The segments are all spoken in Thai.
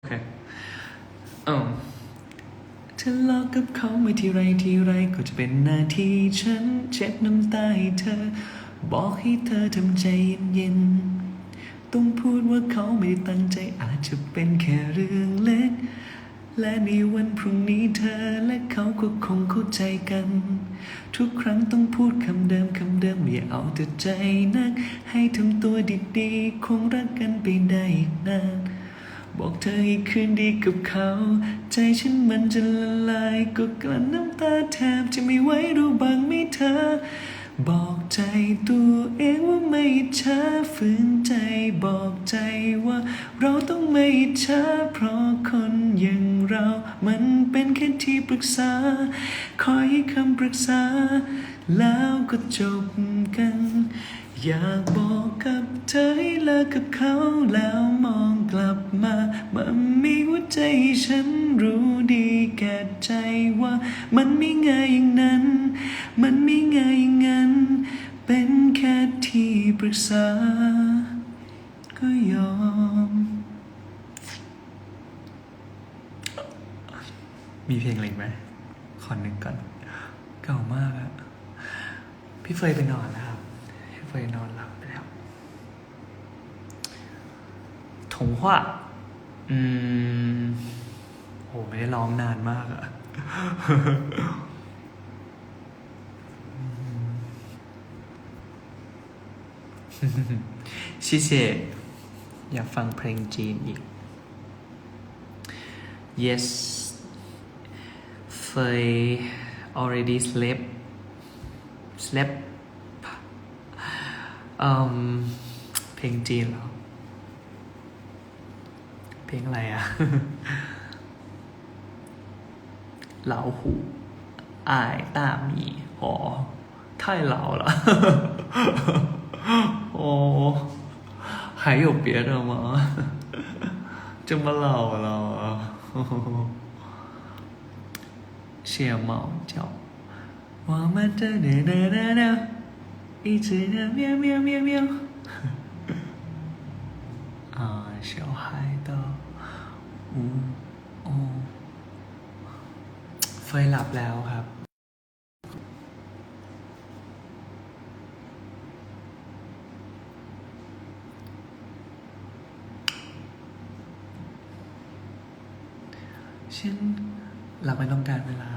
โอเคอืมทะเลาะกับเขาไม่ทีไรทีไรก็จะเป็นหน้าที่ฉันเช็ดน้ำตาให้เธอ บอกให้เธอทำใจเย็นๆ ต้องพูดว่าเขาไม่ได้ตั้งใจอาจจะเป็นแค่เรื่องเล็ก และในวันพรุ่งนี้เธอและเขาก็คงเข้าใจกัน ทุกครั้งต้องพูดคำเดิมคำเดิมอย่าเอาแต่ใจนัก ให้ทำตัวดีๆ คงรักกันไปได้อีกนาน บอกเธอให้คืนดีกับเขา ใจฉันมันจะละลายก็กลั้นน้ำตาแทบจะไม่ไหวรู้บ้างไหมเธอ บอกใจตัวเองว่าไม่อิจฉาฝืนใจบอกใจว่า เราต้องไม่อิจฉาเพราะคนอย่างเรา มันเป็นแค่ที่ปรึกษา คอยให้คำปรึกษา แล้วก็จบกัน อยากบอกกับเธอให้เลิกกับเขาแล้วมองกลับมา มันมีหัวใจฉันรู้ดีแก่ใจว่า มันไม่ง่ายอย่างนั้น มันไม่ง่ายอย่างนั้น เป็นแค่ที่ปรึกษา ก็ยอม มีเพลงอะไรไหมขอนึกก่อน เก่ามากอะพี่เฟยไปนอนแล้ว เฟยนอนหลับไปแล้วถงว่าอืมโหไม่ได้ร้องนานมากอะชิเชอยากฟังเพลงจีนอีก yes เฟย already slept slept อืมเพลงจีนเหรอ เพลงอะไรอะ 老虎爱大米哦太老了哦还有别的吗这么老了谢猫叫我们的的的的的 一直的喵喵喵喵啊小孩的呜哦 เฟยหลับแล้วครับ ฉันหลับไม่ต้องการเวลาหรอก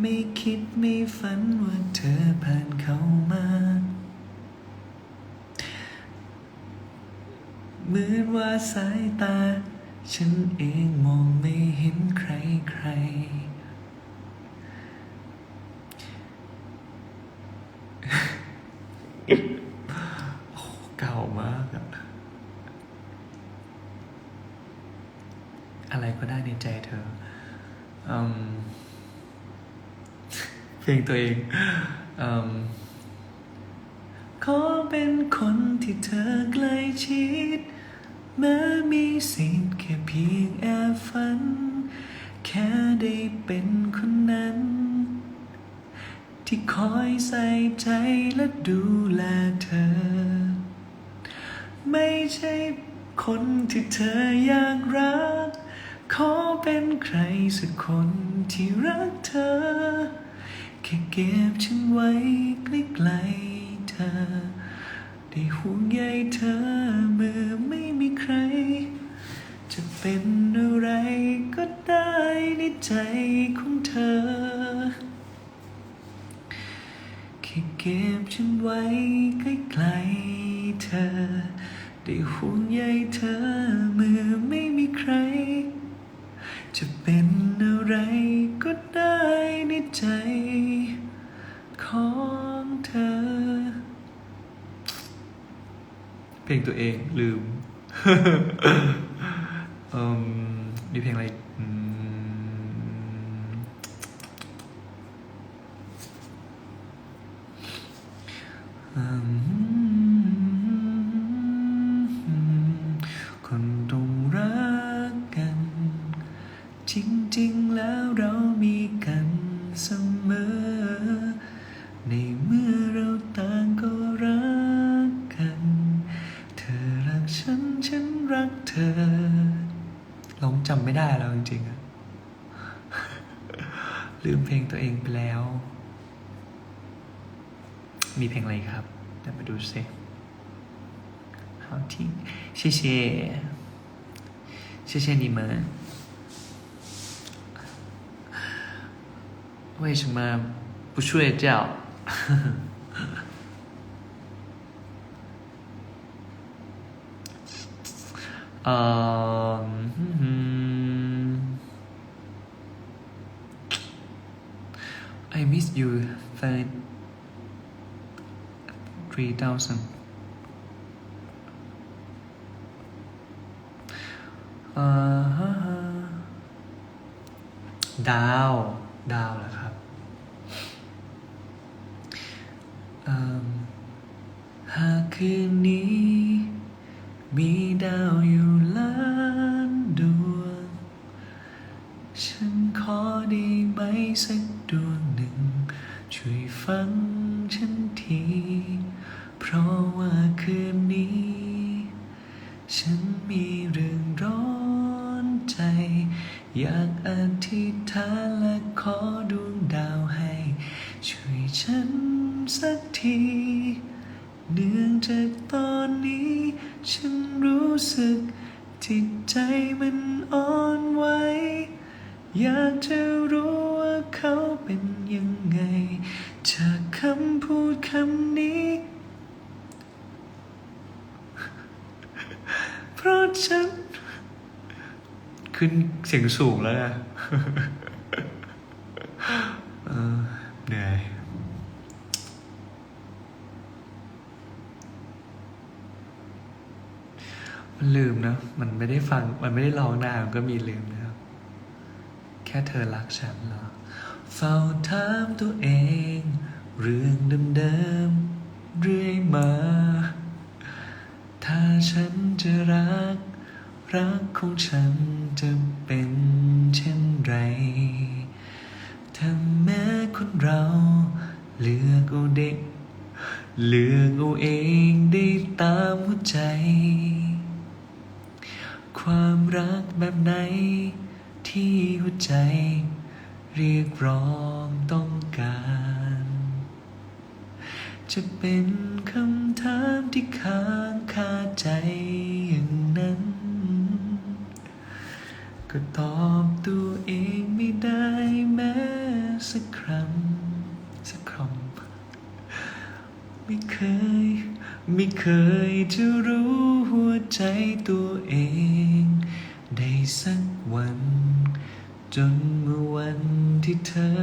ไม่คิดไม่ฝันว่าเธอผ่านเข้ามา เหมือนว่าสายตา ฉันเองมองไม่เห็นใครใคร เก่ามากอะอะไรก็ได้ในใจเธอ อืม ลงตัวเองอขอเป็นคนที่เธอใกล้ชิดแม้มีสิทธิ์แค่เพียงแอบฝัน แค่ได้เป็นคนนั้น ที่คอยใส่ใจและดูแลเธอ ไม่ใช่คนที่เธออยากรัก ขอเป็นใครสักคนที่รักเธอ ค่เก็บฉันไว้ใกล้ๆเธอ ได้ห่วงใยเธอเมื่อไม่มีใคร จะเป็นอะไรก็ได้ในใจของเธอ แค่เก็บฉันไว้ใกล้ๆเธอ ได้ห่วงใยเธอ ตัวเองลืมอืม ตัวเองไปแล้ว มีเพลงอะไรอีกครับเดี๋ยวมาดูสิ好听谢谢谢谢你们为什么不睡觉？呃，嗯 I miss you for three thousand. อ่าฮะดาว ดาวเหรอครับเอิ่มหากคืนนี้ มีดาวอยู่ล้านดวง ฉันขอได้ไหมสัก ฟังฉันที เพราะว่าคืนนี้ ฉันมีเรื่องร้อนใจ อยากอธิษฐานและขอดวงดาวให้ ช่วยฉันสักทีเนื่องจากตอนนี้ ฉันรู้สึกจิตใจมันอ่อนไหวอยากจะรู้ว่าเขาเป็นยังไง จากคำพูดคำนี้ เพราะฉัน ขึ้นเสียงสูงแล้วนะเหนื่อยมันลืมนะ มันไม่ได้ฟัง มันไม่ได้ร้องนานมันก็มีลืมนะครับ แค่เธอรักฉันเหรอ เฝ้าถามตัวเอง เรื่องเดิมๆเรื่อยมา ถ้าฉันจะรัก รักของฉันจะเป็นเช่นไรถ้าแม้คนเราเลือกเอาเด็ก เลือกเอาเองได้ตามหัวใจ ความรักแบบไหนที่หัวใจ เรียกร้องต้องการ จะเป็นคำถามที่ค้างคาใจอย่างนั้น ก็ตอบตัวเองไม่ได้แม้สักคำสักคำไม่เคย ไม่เคยจะรู้หัวใจตัวเองได้สักวัน จนเมื่อวัน ที่เธอ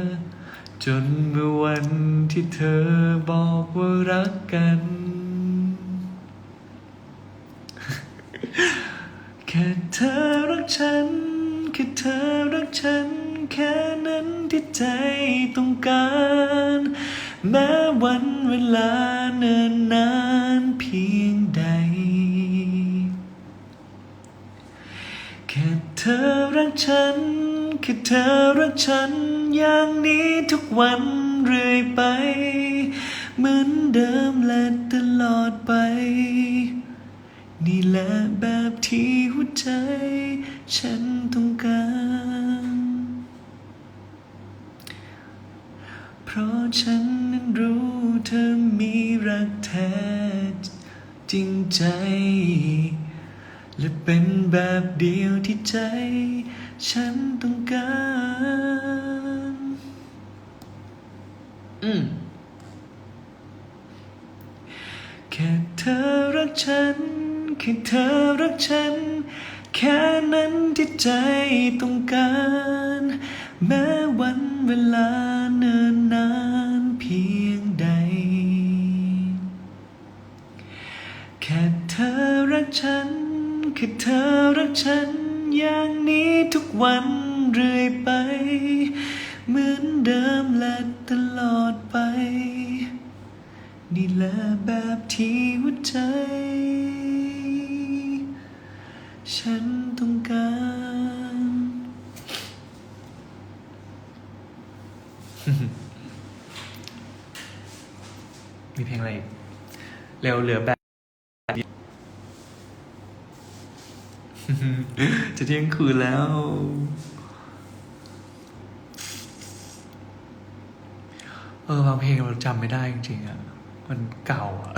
จนเมื่อวันที่เธอบอกว่ารักกัน แค่เธอรักฉัน แค่เธอรักฉัน แค่นั้นที่ใจต้องการ แม้วันเวลาเนิ่นนานเพียงใดแค่เธอรักฉัน แค่เธอรักฉัน อย่างนี้ทุกวันเรื่อยไป เหมือนเดิมและตลอดไป นี่แหละแบบที่หัวใจ ฉันต้องการ เพราะฉันนั้นรู้เธอมีรักแท้จริงใจ และเป็นแบบเดียวที่ใจ ฉันต้องการ อืม แค่เธ อรักฉัน แค่เธอรักฉัน แค่นั้นที่ใจต้องการ แม้วันเวลาเนิ่นนานเพียงใด แค่เธอรักฉัน แค่เธอรักฉันออย่างนี้ทุกวันเรื่อยไป เหมือนเดิมและตลอดไป นี่แหละแบบที่หัวใจ ฉันต้องการมีเพลงอะไรอีกเร็วเหลือแบบจะเที่ยงคืนแล้ว เออบางเพลงเราจำไม่ได้จริงๆอะ มันเก่าอะ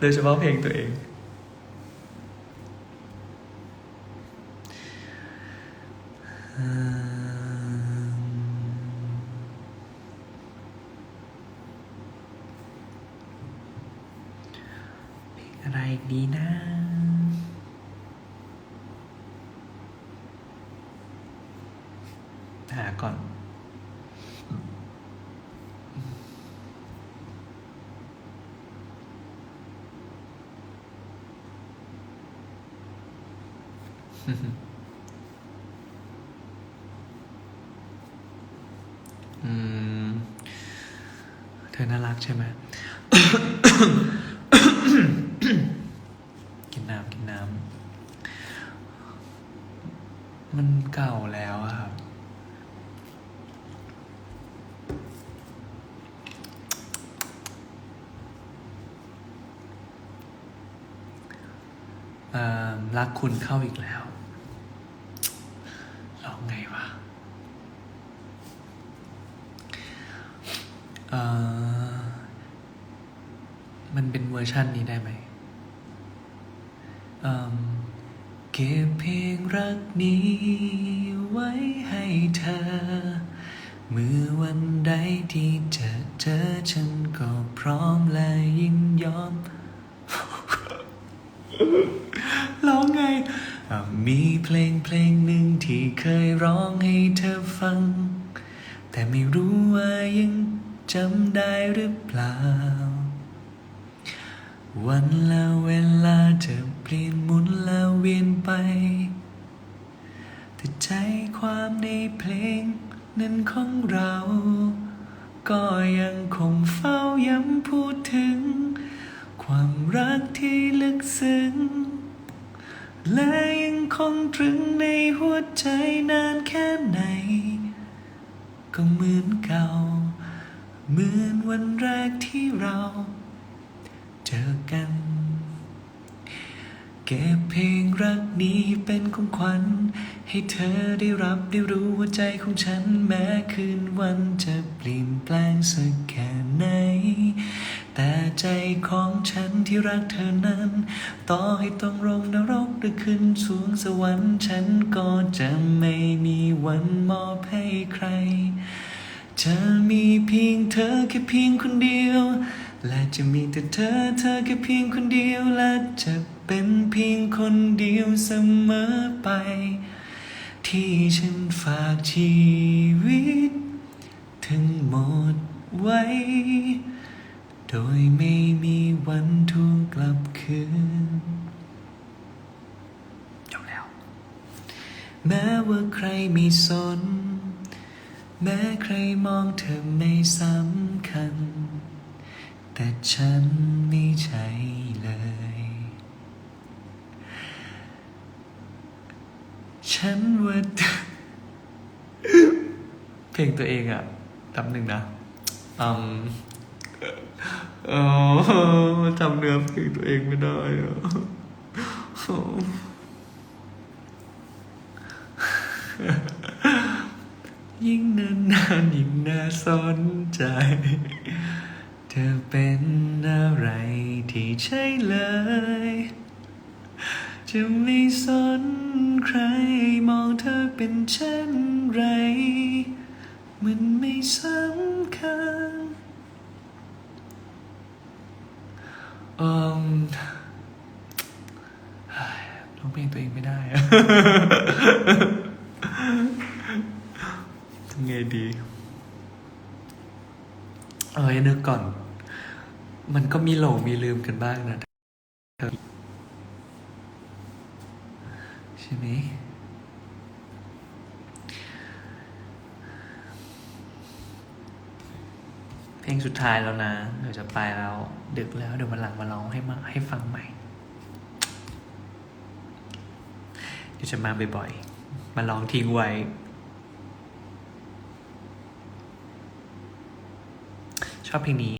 โดยเฉพาะเพลงตัวเองเพลงอะไรอีกดีนะ หาก่อน อืม เธอน่ารักใช่ไหม กินน้ำกินน้ำ มันเก่าแล้วอะครับ รักคุณเข้าอีกแล้วร้องไงวะเอ่อมันเป็นเวอร์ ชันนี้ได้ไหมเก็บเพลงรักนี้ไว้ให้เธอ เมื่อวันใดที่จะเจอฉันก็พร้อมและยินยอมร้องไง มีเพลงเพลงหนึ่งที่เคยร้องให้เธอฟัง แต่ไม่รู้ว่ายังจำได้หรือเปล่า วันและเวลาจะเปลี่ยนหมุนแล้วเวียนไป แต่ใจความในเพลงนั้นของเรา ก็ยังคงเฝ้าย้ำพูดถึง ความรักที่ลึกซึ้ง และยังคงตรึงในหัวใจนานแค่ไหน ก็เหมือนเก่า เหมือนวันแรกที่เรา เจอกัน เก็บเพลงรักนี้เป็นของขวัญ ให้เธอได้รับได้รู้ว่าใจของฉันแม้คืนวันจะเปลี่ยนแปลงสักแค่ไหน แต่ใจของฉันที่รักเธอนั้น ต่อให้ต้องลงนรกหรือขึ้นสวงสวรรค์ฉันก็จะไม่มีวันมอบให้ใคร จะมีเพียงเธอแค่เพียงคนเดียว และจะมีแต่เธอเธอแค่เพียงคนเดียวและจะ เป็นเพียงคนเดียวเสมอไป ที่ฉันฝากชีวิต ทั้งหมดไว้ โดยไม่มีวันทวงกลับคืนจบแล้ว แม้ว่าใครไม่สน แม้ใครมองเธอไม่สำคัญ แต่ฉันไม่ใช่เลย ฉันว่าเพลงตัวเองอะแป๊บหนึ่งนะอืมเออจำเนื้อเพลงตัวเองไม่ได้อะยิ่งนานนานยิ่งน่าสนใจ เธอเป็นอะไรที่ใช่เลย จะไม่สนใครมองเธอเป็นเช่นไร มันไม่สำคัญอืมเฮ้ยร้องเพลงตัวเองไม่ได้อะทำไงดี เออนึกก่อน มันก็มีหลงมีลืมกันบ้างนะ ช่ไหมเพลงสุดท้ายแล้วนะเดี๋ยวจะไปแล้ว ดึกแล้วเดี๋ยววันหลังมาร้องให้มาให้ฟังใหม่ เดี๋ยวจะมาบ่อยๆ มาลองทิ้งไว้ ชอบเพลงนี้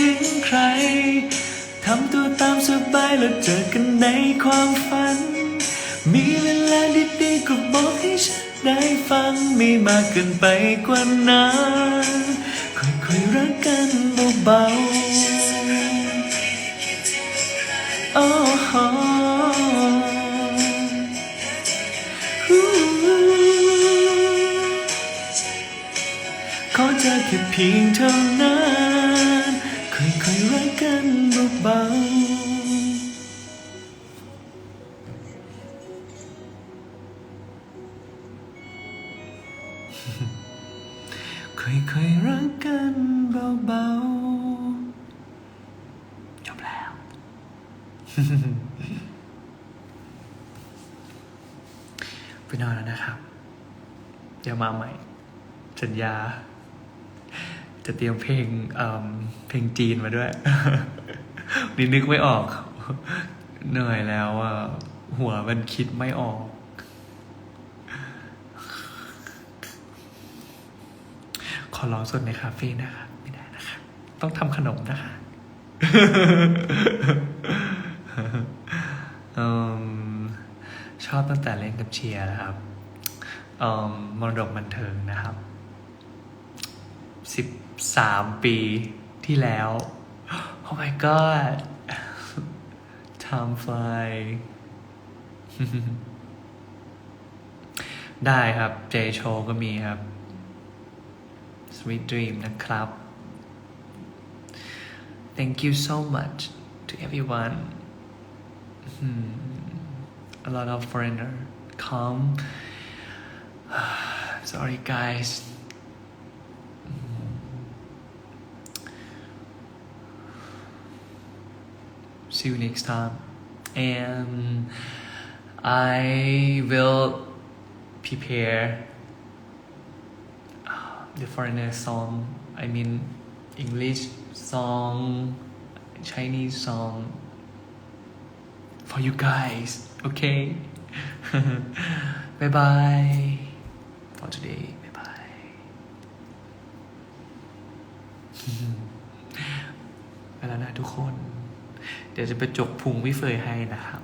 คิดถึงใคร ทำตัวตามสบายแล้วเจอกันในความฝัน มีเวลาดีๆก็บอกให้ฉันได้ฟังไม่มากเกินไปกว่านั้นค่อยๆรักกันเบาๆโอ้โหขอเจอแค่เพียงเท่านั้น กกันเบาๆ จบแล้ว ไปนอนแล้วนะครับ เดี๋ยวมาใหม่ สัญญา จะเตรียมเพลงเอิ่มเพลงจีนมาด้วยนี่นึกไม่ออก เหนื่อยแล้วอะหัวมันคิดไม่ออก ข อร้องสดในคาเฟ่นะครับไม่ได้นะคะ ต้องทำขนมนะคะเอิ่มชอบตั้งแต่เล่นกับเชียร์นะครับเอิ่มมรดกบันเทิงนะครับสิบสามปีที่แล้ว Oh my god time fly ได้ครับ J Show ก็มีครับ Sweet Dream นะครับ Thank you so much to everyone Hmm. a lot of foreigner come sorry guys see you next time and I will prepare uh, the foreigner song I mean English song Chinese song for you guys okay bye bye for today bye bye ไปแล้วนะทุกคน เดี๋ยวจะไปจกพุงพี่เฟยให้นะครับ